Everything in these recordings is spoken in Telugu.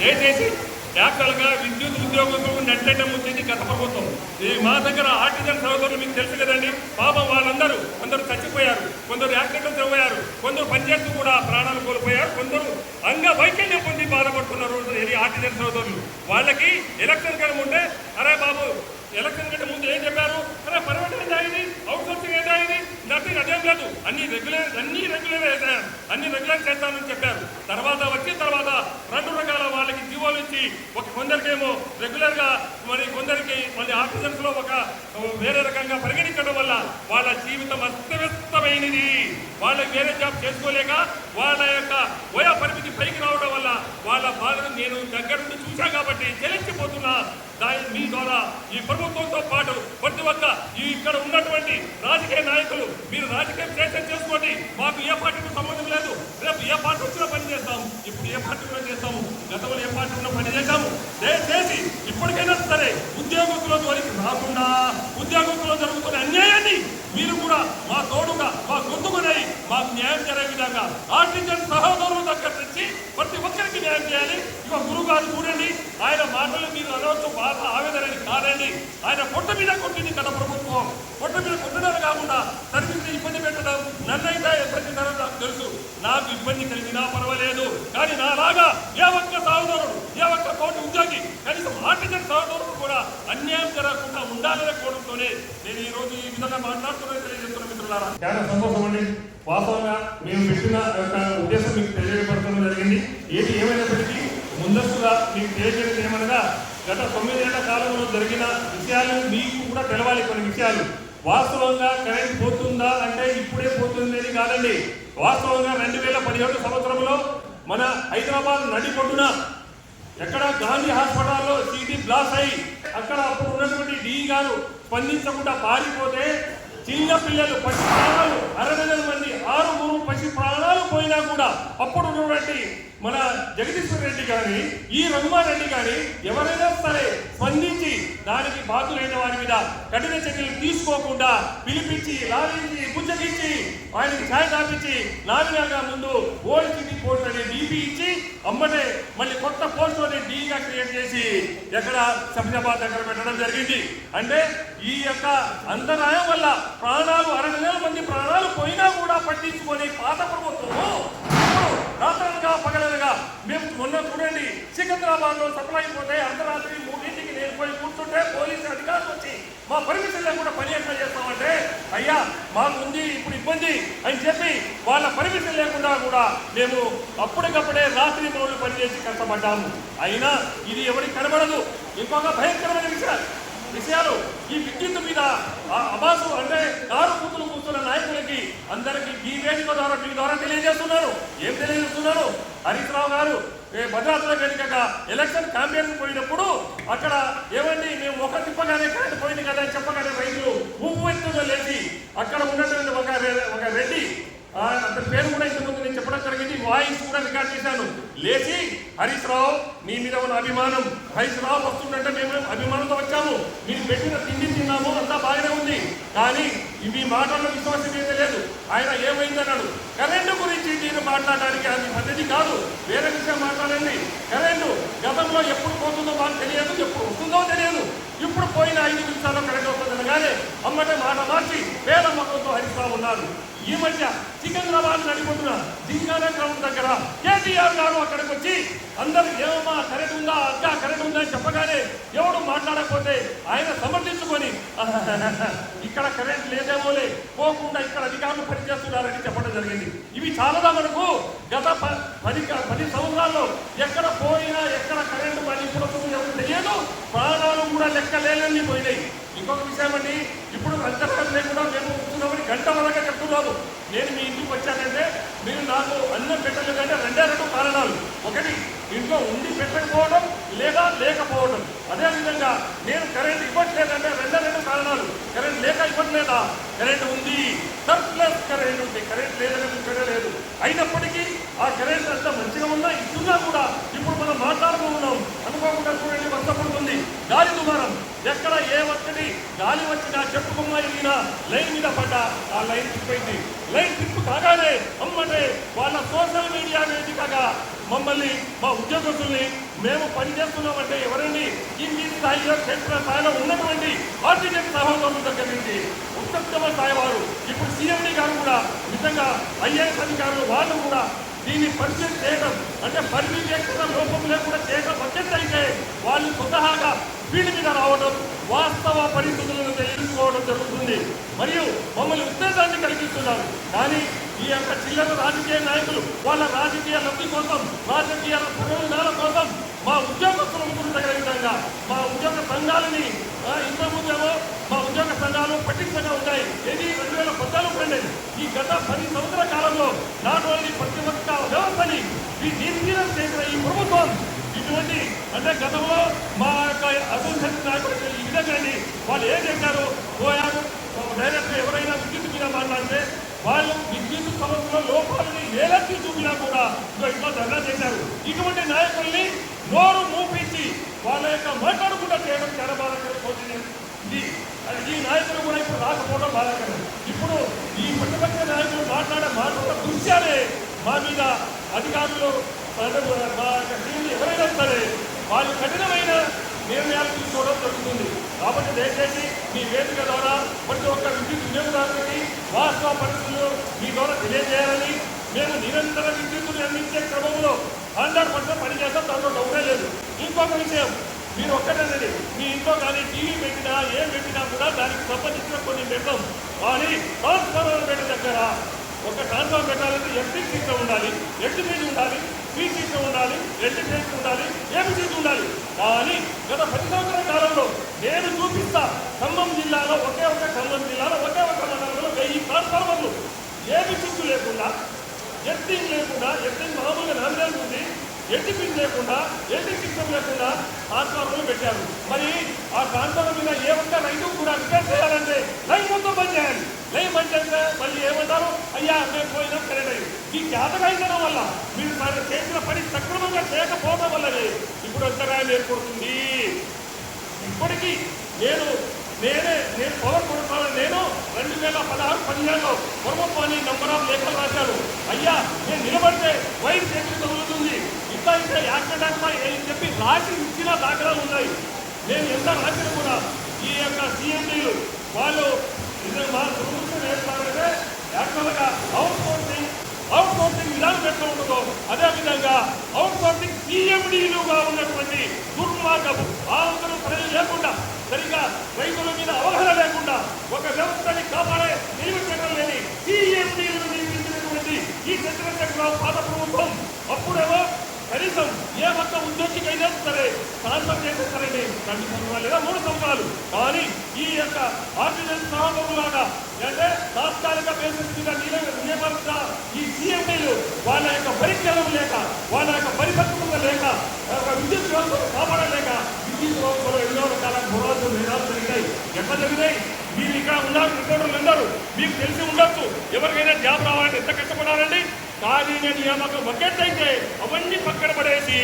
దయచేసి యాక్చువల్గా విద్యుత్ ఉద్యోగులకు నెట్టడం వచ్చింది గత ప్రభుత్వం ఈ మా దగ్గర ఆర్టిజన్ సోదరులు మీకు తెలుసు కదండి. పాపం వాళ్ళందరూ కొందరు చచ్చిపోయారు కొందరు యాక్సిడెంట్ చనిపోయారు కొందరు పనిచేస్తూ కూడా ప్రాణాలు కోల్పోయారు కొందరు అంగ వైకల్యం పొంది బాధపడుతున్నారు ఇది ఆర్టిజన్ సోదరులు. వాళ్ళకి ఎలక్షన్ కనుక ఉంటే అరే బాబు ఎలక్షన్ కంటే ముందు ఏం చెప్పారు? అరే పర్మనెంట్ ఏంటా ఇది అవుట్ సోర్సింగ్ ఏంటా ఇది నథింగ్ అదేం లేదు. అన్ని రెగ్యులర్ అన్ని రెగ్యులర్ అయితే అన్ని రెగ్యులర్ చేస్తానని చెప్పారు. తర్వాత వచ్చిన తర్వాత రెండు రకాల వాళ్ళకి ఇచ్చి ఒక కొందరికేమో రెగ్యులర్గా మరి కొందరికి మళ్ళీ ఆఫీసర్స్ ఒక వేరే రకంగా పరిగణించడం వల్ల వాళ్ళ జీవితం అస్తవ్యస్తమైనది. వాళ్ళకి వేరే జాబ్ చేసుకోలేక వాళ్ళ యొక్క వయో పరిమితి పైకి రావడం వల్ల వాళ్ళ బాధను నేను దగ్గర నుండి చూశాను కాబట్టి చెల్లించిపోతున్నా దాని మీ ద్వారా ఈ ప్రభుత్వంతో పాటు పక్క ఈ ఇక్కడ ఉన్నటువంటి రాజకీయ నాయకులు మీరు రాజకీయ ప్రయత్నం చేసుకోండి. మాకు ఏ పార్టీకి సంబంధం లేదు. రేపు ఏ పార్టీ వచ్చినా పని చేస్తాం ఇప్పుడు ఏ పార్టీ కూడా చేస్తాము. గతంలో ఏ పార్టీ ఉన్నా పని చేశాము. దయచేసి ఇప్పటికైనా సరే ఉద్యోగస్తుల జోలికి రాకుండా ఉద్యోగస్తులు జరుగుతున్న అన్యాయాన్ని మీరు కూడా మా తోడుగా మా గొంతుకునై మాకు న్యాయం జరిగే విధంగా ఆర్టిజన్ సహోదరుల దగ్గర నుంచి ప్రతి ఒక్కరికి న్యాయం చేయాలి ఇక గురువు గారు చూడండి ఆయన మాటలు మీరు అనవచ్చు బాధ ఆవేదనని కాదండి ఆయన పొట్ట మీద కొట్టింది గత ప్రభుత్వం పొట్ట మీద కొట్టడం కాకుండా తరిమింది ఇబ్బంది పెట్టడం నన్నైతే ఇబ్బంది తరం నాకు తెలుసు నాకు ఇబ్బంది కలిగినా పర్వాలేదు. కానీ నాలాగా ఏ ఒక్క సహోదరుడు ఏ ఒక్క కోటి ఉద్యోగి కనీసం ఆర్టిజన్ సహోదరుడు కూడా అన్యాయం జరగకుండా ఉండాలనే కోణంతోనే నేను ఈ రోజు ఈ విధంగా మాట్లాడుతున్నా తెలియజేస్తున్న మిత్రులారా. చాలా సంతోషం అండి. వాస్తవంగా మేము పెట్టిన ఉద్దేశం మీకు తెలియపడటం జరిగింది. ఏది ఏమైనప్పటికీ ముందస్తుగా మీకు తెలియజేయడం ఏమనగా గత తొమ్మిదేళ్ళ కాలంలో జరిగిన విషయాలు మీకు కూడా తెలవాలి కొన్ని విషయాలు. వాస్తవంగా కరెంట్ పోతుందా అంటే ఇప్పుడే పోతుందని కాదండి. వాస్తవంగా రెండు వేల పదిహేడు సంవత్సరంలో మన హైదరాబాద్ నడిపొడ్డున ఎక్కడ గాంధీ హాస్పిటల్లో సీటీ బ్లాస్ అయ్యి అక్కడ అప్పుడు ఉన్నటువంటి డి గారు స్పందించకుండా పారిపోతే చిన్న పిల్లలు పసి ప్రాణాలు అరవై వేల మంది ఆరుగురు పసి ప్రాణాలు పోయినా కూడా అప్పుడు ఉన్నటువంటి మన జగదీశ్వర్ రెడ్డి కానీ ఈ రఘుమారెడ్డి కానీ ఎవరైనా సరే స్పందించి దానికి బాధ్యులైన వారి మీద కఠిన చర్యలు తీసుకోకుండా పిలిపించి లాలించి బుజ్జగించి ఆయనకి ఛాయ తాపించి నామినాగా ముందు ఓల్డ్ పోస్ట్ అనే డీపీ ఇచ్చి అమ్మటే మళ్ళీ కొత్త పోస్ట్ అనే డీగా క్రియేట్ చేసి ఎక్కడ శంషాబాద్ దగ్గర పెట్టడం జరిగింది. అంటే ఈ యొక్క అంతరాయం వల్ల ప్రాణాలు అరవై వేల మంది ప్రాణాలు పోయినా కూడా పట్టించుకొని పాత ప్రభుత్వము రాత్రనగా పగలనగా మేము మొన్న చూడండి సికింద్రాబాద్లో లో సప్లై అర్ధరాత్రి మూడింటికి నేను పోయి కూర్చుంటే పోలీసు అధికారులు వచ్చి మా పర్మిషన్ లేకుండా పని ఎట్లా చేస్తామంటే అయ్యా మాకుంది ఇప్పుడు ఇబ్బంది అని చెప్పి వాళ్ళ పర్మిషన్ లేకుండా కూడా మేము అప్పటికప్పుడే రాత్రి మూడు పనిచేసి కష్టపడ్డాము. అయినా ఇది ఎవరికి కనబడదు. ఇంకొక భయంకరమైన విషయాలు విషయాలు ఈ విద్యుత్ మీద అబాసు అంటే కారు కూతులు కూతున్న నాయకులకి అందరికి ఈ వేదిక ద్వారా మీ ద్వారా తెలియజేస్తున్నారు. ఏం తెలియజేస్తున్నారు? హరీష్ రావు గారు ఏ భద్రాద్రి వేదికగా ఎలక్షన్ క్యాంపెయిన్ పోయినప్పుడు అక్కడ ఏమండి మేము ఒక తిప్పగానే కరెంట్ పోయింది కదా చెప్పగానే రైతులు ఉవ్వెత్తుగా లేచి అక్కడ ఉన్నటువంటి ఒక ఒక రెడ్డి అంత పేరు కూడా ఇంతకుముందు నేను చెప్పడం జరిగింది. వాయిస్ కూడా రికార్డ్ చేశాను. లేచి హరీష్ రావు మీ మీద ఉన్న అభిమానం. హరీష్ రావు వస్తుందంటే మేము అభిమానంతో వచ్చాము. మీరు పెట్టిన తిండి తిన్నాము అంతా బాగానే ఉంది. కానీ మీ మాటల్లో విశ్వాసమైతే లేదు. ఆయన ఏమైందన్నాడు? కరెంటు గురించి మీరు మాట్లాడడానికి అది పద్ధతి కాదు. వేరే విషయం మాట్లాడండి. కరెంటు గతంలో ఎప్పుడు పోతుందో మాకు తెలియదు ఎప్పుడు వస్తుందో తెలియదు. ఇప్పుడు పోయిన ఐదు నిమిషాల్లో కరెంట్ వస్తుంది కానీ అమ్మటే మాట మార్చి పేద మొక్కలతో హరీష్ రావు ఉన్నారు. ఈ మధ్య సికింద్రాబాద్ నడిపోతున్న జింగానా గ్రౌండ్ దగ్గర కేటీఆర్ గారు అక్కడికి వచ్చి అందరు ఏమమ్మా కరెక్ట్ ఉందా అక్క కరెక్ట్ ఉందా? అని చెప్పగానే ఎవడు మాట్లాడకపోతే ఆయన సమర్థించుకొని ఇక్కడ కరెంట్ లేదేమోలే పోకుండా ఇక్కడ అధికారులు పనిచేస్తున్నారని చెప్పడం జరిగింది. ఇవి చాలదా మనకు? గత ప- పది పది సంవత్సరాల్లో ఎక్కడ పోయినా ఎక్కడ కరెంటు పని ఇప్పుడు ఎవరు తెలియదు? ప్రాణాలు కూడా లెక్క లేనన్ని పోయినాయి. ఇంకొక విషయం అండి ఇప్పుడు అంతరాలు లేకుండా మేము కూర్చున్నామని గంట వరకు చెప్తున్నాము నేను మీ ఇంటికి వచ్చానంటే మీరు నాకు అన్నం పెట్టలేదంటే రెండే రెండు కారణాలు. ఒకటి ఇంట్లో ఉండి పెట్టకపోవడం లేదా లేకపోవడం. అదేవిధంగా నేను కరెంట్ ఇవ్వట్లేదంటే రెండే రెండు కారణాలు. కరెంట్ లేక ఇవ్వట్లేదా? కరెంట్ ఉంది. సర్ప్లస్ కరెంట్ ఉంది. కరెంట్ లేదని ముచ్చటే అయినప్పటికీ ఆ కరెంట్ అంతా మంచిగా ఉన్నా ఇస్తున్నా కూడా ఇప్పుడు మనం మాట్లాడుకుంటున్నాం. అనుకోకుండా చూడండి వర్షపడుతుంది గాలి దుమారం. ఎక్కడ ఏ ఒక్కటి గాలి వచ్చినా చెప్పు కొమ్మ ఎగినా లైన్ మీద పడ్డా ఆ లైన్ తిప్పైంది. లైన్ తిప్పు కాగానే అమ్మంటే వాళ్ళ సోషల్ మీడియా వేదికగా మమ్మల్ని మా ఉద్యోగస్తుల్ని మేము పనిచేస్తున్నామంటే ఎవరండి? కింది స్థాయిలో క్షేత్ర స్థాయిలో ఉన్నటువంటి ఆర్టిజెట్ సహోదరుల దగ్గర నుంచి ఉత్తమ స్థాయి వారు ఇప్పుడు సీఎండీ గారు కూడా నిజంగా ఐఏఎస్ అధికారులు వాళ్ళు కూడా దీన్ని పరిచయం చేయడం అంటే పర్యవేక్షణ లోపం లేకుండా చేయడం అత్యంత అయితే వాళ్ళు స్వతహాగా ఫీల్డ్ మీద రావడం వాస్తవ పరిస్థితులను తెలుసుకోవడం జరుగుతుంది. మరియు మమ్మల్ని ఉత్తేజాన్ని కలిగిస్తున్నారు. కానీ ఈ యొక్క చిల్లర రాజకీయ నాయకులు వాళ్ళ రాజకీయ లబ్ధి కోసం రాజకీయ ప్రయోజనాల కోసం మా ఉద్యోగస్తుల ముందు తగిన విధంగా. మా ఉద్యోగ సంఘాలని ఇంతకుముందేమో మా ఉద్యోగ సంఘాలు పటిష్టంగా ఉన్నాయి. ఇది రెండు వేల పద్నాలుగు ఈ గత పది సంవత్సరాల కాలంలో నాట్ ఓన్లీ ప్రతి ఒక్క వ్యవస్థని ఈ నిర్వీర్యం చేసిన ఈ ప్రభుత్వం ఇటువంటి అంటే గతంలో మా యొక్క అసోసియేషన్ నాయకులు ఈ విధంగా వాళ్ళు ఏం చేశారు పోయారు డైరెక్ట్ ఎవరైనా విద్యుత్ మీద మాట్లాడితే వాళ్ళు విద్యుత్ సంస్థలో లోపాలని ఏలెత్తి చూపినా కూడా ఇంట్లో ధర్నా చేశారు. ఇటువంటి నాయకుల్ని నోరు మూపించి వాళ్ళ యొక్క మాట్లాడకుండా చేయడం చాలా బాధాకరం ఇది ఈ నాయకులు కూడా ఇప్పుడు రాకపోవడం బాధాకరం. ఇప్పుడు ఈ ప్రతిపక్ష నాయకులు మాట్లాడే మాటల దృశ్యాలే మా మీద అధికారులు మా యొక్క టీంలు ఎవరైనా సరే వాళ్ళు కఠినమైన నిర్ణయాలు తీసుకోవడం జరుగుతుంది. కాబట్టి దయచేసి మీ వేదిక ద్వారా ప్రతి ఒక్క విద్యుత్ వినియోగదారులకి వాస్తవ పరిస్థితులు మీ ద్వారా తెలియజేయాలని మేము నిరంతర విద్యుత్తుని అందించే క్రమంలో హండ్రెడ్ పర్సెంట్ పనిచేస్తాం దాంట్లో డౌటే లేదు. ఇంకొక విషయం మీరు ఒక్కటేనండి మీ ఇంట్లో కానీ టీవీ పెట్టినా ఏం పెట్టినా కూడా దానికి సంబంధించిన కొన్ని పెట్టాం. కానీ ట్రాన్స్ఫార్మర్ పెట్టిన దగ్గర ఒక ట్రాన్స్ఫార్మర్ పెట్టాలంటే ఎంపీ సీట్లో ఉండాలి ఎస్టీ ఉండాలి పీ సీట్లో ఉండాలి ఎస్టీ ఉండాలి ఏపీ కానీ గత పది సంవత్సరాల కాలంలో నేను చూపిస్తా ఖమ్మం జిల్లాలో ఒకే ఒక ఖమ్మం జిల్లాలో ఒకే ఒక మండలంలో వెయ్యి ట్రాన్స్ఫార్మర్లు. ఏమి చిచ్చు లేకుండా ఎత్తింగ్ లేకుండా ఎత్తింగ్ మామూలుగా నామినేషన్ ఉంది. పిన్ లేకుండా ఎట్టి సిస్టమ్ లేకుండా ట్రాన్స్ఫార్మర్లు పెట్టారు. మరి ఆ ట్రాన్స్ఫార్మర్ మీద ఏ ఒక్క రైతు కూడా రిపేర్ చేయాలంటే లైన్ మొత్తం బంద్ చేయాలి. లైన్ బంద్ చేస్తే మళ్ళీ ఏమంటారు? అయ్యా మేము పోయినాం కరెంట్ అయ్యింది. ఈ జాతకాయించడం వల్ల మీరు మరి చేసిన పని సక్రమంగా చేయకపోవడం వల్లనే ఎప్పుడు అంతరాయం ఏర్పడుతుంది? ఇప్పటికీ నేను నేనే నేను పవర్ కొడుతున్నాను నేను రెండు వేల పదహారు పదిహేనులో ప్రభుత్వాన్ని నంబర్ ఆఫ్ లేఖలు రాశాను. అయ్యా నేను నిలబడితే వైర్ చేతులు తగులుతుంది ఇంకా ఇంకా యాక్సిడెంట్ అని చెప్పి రాసి ఇచ్చిన దాఖలాలు ఉన్నాయి. నేను ఎంత రాసినా కూడా ఈ యొక్క సీఎండీలు వాళ్ళు ఇది మా ప్రభుత్వం ఏర్పడాలంటే యాక్చువల్గా అవుట్ సోర్సింగ్ అవుట్ సోర్సింగ్ విధానం ఎట్లా ఉండదో అదే విధంగా అవుట్ సోర్సింగ్ సీఎండీలుగా ఉన్నటువంటి దుర్మార్గము ఆలోచన ప్రజలు లేకుండా సరిగా రైతుల మీద అవగాహన లేకుండా ఒక వ్యవస్థని కాపాడే నియమించడం లేని సీఎండీలను నియమించినటువంటి ఈ చంద్రశేఖరరావు పాత ప్రభుత్వం అప్పుడేమో కనీసం ఏ ఒక్క ఉద్యోగికైనా సరే ట్రాన్స్ఫర్ చేసేస్తారండి. రెండు సంవత్సరాలు లేదా మూడు సంవత్సరాలు. కానీ ఈ యొక్క ఆర్డినెన్స్ లాగా అంటే తాత్కాలిక బేసిస్ మీద నిల- నియమించిన ఈ సీఎండీలు వాళ్ళ యొక్క పరిజ్ఞానం లేక వాళ్ళ యొక్క పరిపక్వత లేక విద్యుత్ వ్యవస్థను కాపాడలేక విద్యుత్ వ్యవస్థలో ఎన్నో రకాల గొడవలు నిరాలు జరిగినాయి. ఎట్లా జరిగినాయి? మీరు ఇక్కడ ఉన్నారు రిపోర్టర్లు ఉన్నారు మీకు తెలిసి ఉండొచ్చు. ఎవరికైనా జాబ్ రావాలంటే ఎంత కష్టపడాలండి? కాలీన నియామకం ఒకెట్టయితే అవన్నీ పక్కన పడేసి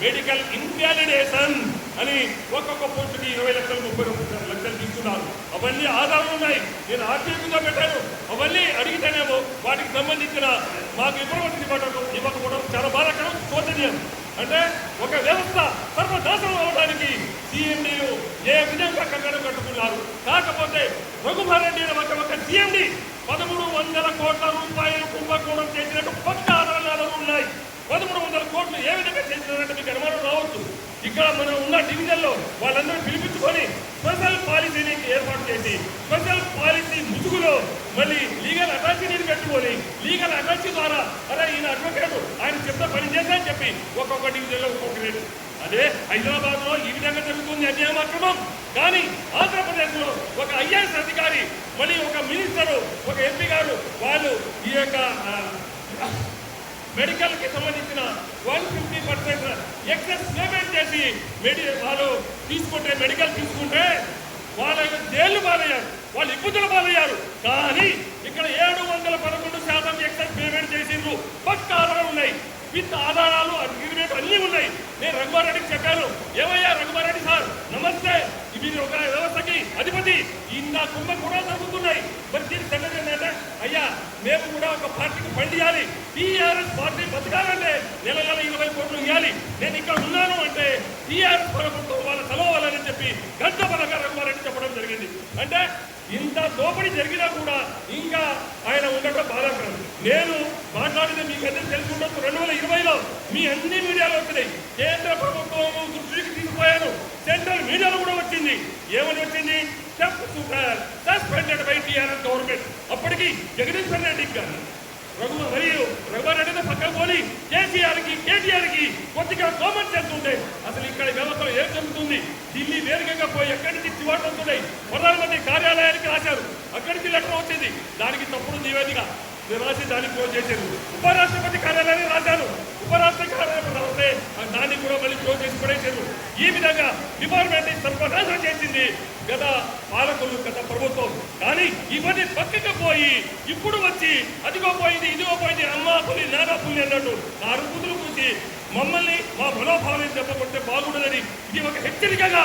మెడికల్ ఇన్వాలిడేషన్ అని ఒక్కొక్క పోస్టుకి ఇరవై లక్షలు ముప్పై ముప్పై లక్షలు తీసుకున్నారు. అవన్నీ ఆధారాలు ఉన్నాయి. నేను ఆర్టీగా పెట్టాను. అవన్నీ అడిగితేనేమో వాటికి సంబంధించిన మాకు ఇవ్వవలసిన ఇవ్వడం ఇవ్వకపోవడం చాలా బాధాకరం శోచనీయం. అంటే ఒక వ్యవస్థ సర్వనాశనం అవడానికి సీఎండీలు ఏ విధంగా కంగారు కట్టుకున్నారు కాకపోతే రఘుమారెడ్డి ఒక ఒక సీఎండి పదమూడు వందల కోట్ల రూపాయలు కుంభకోణం చేసినట్టు పక్క ఆధారాలు ఉన్నాయి పదమూడు వందల ఏ విధంగా చేసినారంటే మీకు అనుమానం రావచ్చు ఇక్కడ మనం ఉన్న డివిజన్లో వాళ్ళందరూ పిలిపించుకొని స్పెషల్ పాలసీని ఏర్పాటు చేసి స్పెషల్ పాలసీ ముసుగులో మళ్ళీ లీగల్ అటాచీని పెట్టుకొని లీగల్ అటాచీ ద్వారా అరే ఈయన అడ్వకేట్ ఆయన చెప్తే పని చేశా అని చెప్పి ఒక్కొక్క డివిజన్లో ఒక్కొక్క రేటు. అదే హైదరాబాద్లో ఈ విధంగా జరుగుతుంది అన్యాయం అక్రమం. కానీ ఆంధ్రప్రదేశ్లో ఒక ఐఏఎస్ అధికారి మళ్ళీ ఒక మినిస్టరు ఒక ఎంపీ గారు వాళ్ళు ఈ యొక్క మెడికల్కి సంబంధించిన one fifty percent excess payment చేసి మెడి వాళ్ళు తీసుకుంటే మెడికల్ తీసుకుంటే వాళ్ళ యొక్క జైలు వాళ్ళు ఇబ్బందులు బాధయ్యారు. కానీ ఇక్కడ ఏడు వందల పదకొండు శాతం ఎక్సెస్ పేమెంట్ చేసిండ్రు. పక్క ఆధారాలు ఉన్నాయి. విత్ ఆధారాలు అగ్రిమెంట్ అన్నీ ఉన్నాయి. నేను రఘుమారెడ్డికి చెప్పాను. ఏమయ్యా రఘుమారెడ్డి సార్? నమస్తే. మీరు ఒక వ్యవస్థకి అధిపతి. ఇంత కుంభ కూడా జరుగుతున్నాయి. మరి దీని సంగతి ఏంటంటే అయ్యా మేము కూడా ఒక పార్టీకి పండియాలి టీఆర్ఎస్ పార్టీ బతకాలంటే నెల నెల ఇరవై కోట్లు ఇవ్వాలి నేను ఇక్కడ ఉన్నాను అంటే టీఆర్ఎస్ ప్రభుత్వం వాళ్ళ కలవాలని చెప్పి గంట బలగా రఘుమారెడ్డి చెప్పడం జరిగింది. అంటే ఇంత దోపిడీ జరిగినా కూడా ఇంకా ఆయన ఉండటం బాధాకరం. నేను మాట్లాడితే మీకు అందరికీ రెండు వేల ఇరవైలో మీ అన్ని మీడియాలో వచ్చినాయి. కేంద్ర ప్రభుత్వం దృష్టికి తీసుకుపోయాను. సెంట్రల్ మీడియాలో కూడా వచ్చింది. ఏమని వచ్చింది? సస్పెండెడ్ బై టీఆర్ఎస్ గవర్నమెంట్ అప్పటికి జగదీశ్వర్ రెడ్డికి కానీ రఘు మరియు రఘువరెడ్డిని పక్కన పోలి కేసీఆర్కి కేటీఆర్కి కొద్దిగా కామన్ సెన్స్ ఉంటే అసలు ఇక్కడ వ్యవస్థలో ఏం జరుగుతుంది? ఢిల్లీ వేరుగా పోయి ఎక్కడి నుంచి చివాట్లు వస్తున్నాయి? ప్రధానమంత్రి కార్యాలయానికి రాశారు. అక్కడికి లెటర్ వచ్చింది. దానికి తప్పుడు నివేదిక. రాసి దానికి క్లోజ్ చేశారు ఉపరాష్ట్రపతి కార్యాలయాన్ని రాశారు ఉపరాష్ట్రపతి కార్యాలయం రాస్తే దాన్ని కూడా మళ్ళీ క్లోజ్ చేసి పడేశారు. ఈ విధంగా డిపార్ట్మెంట్ సర్వనాశనం చేసింది. గత పాలకులు గత ప్రభుత్వం. కానీ ఇవన్నీ పక్కకి పోయి ఇప్పుడు వచ్చి అదిగో పోయింది ఇదిగో పోయింది అమ్మా పులి నానా పులి అన్నట్టు నా అరుపుతులు కూర్చి మమ్మల్ని మా మనోభావాన్ని చెప్పకుంటే బాగుండదని ఇది ఒక హెచ్చరికగా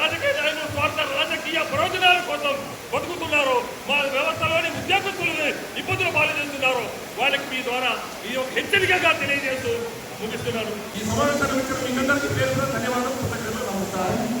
రాజకీయ నాయకులు స్వార్థ రాజకీయ ప్రయోజనాల కోసం బతుకుతున్నారు. మా వ్యవస్థలోని ఉద్యోగస్తులను ఇబ్బందులు పాలు వాళ్ళకి మీ ద్వారా ఈ ఒక హెచ్చరికగా తెలియజేస్తూ ముగిస్తున్నాను. ఈ సమావేశాన్ని మీ అందరికీ పేరు ధన్యవాదాలు కృతజ్ఞతలు నమస్కారం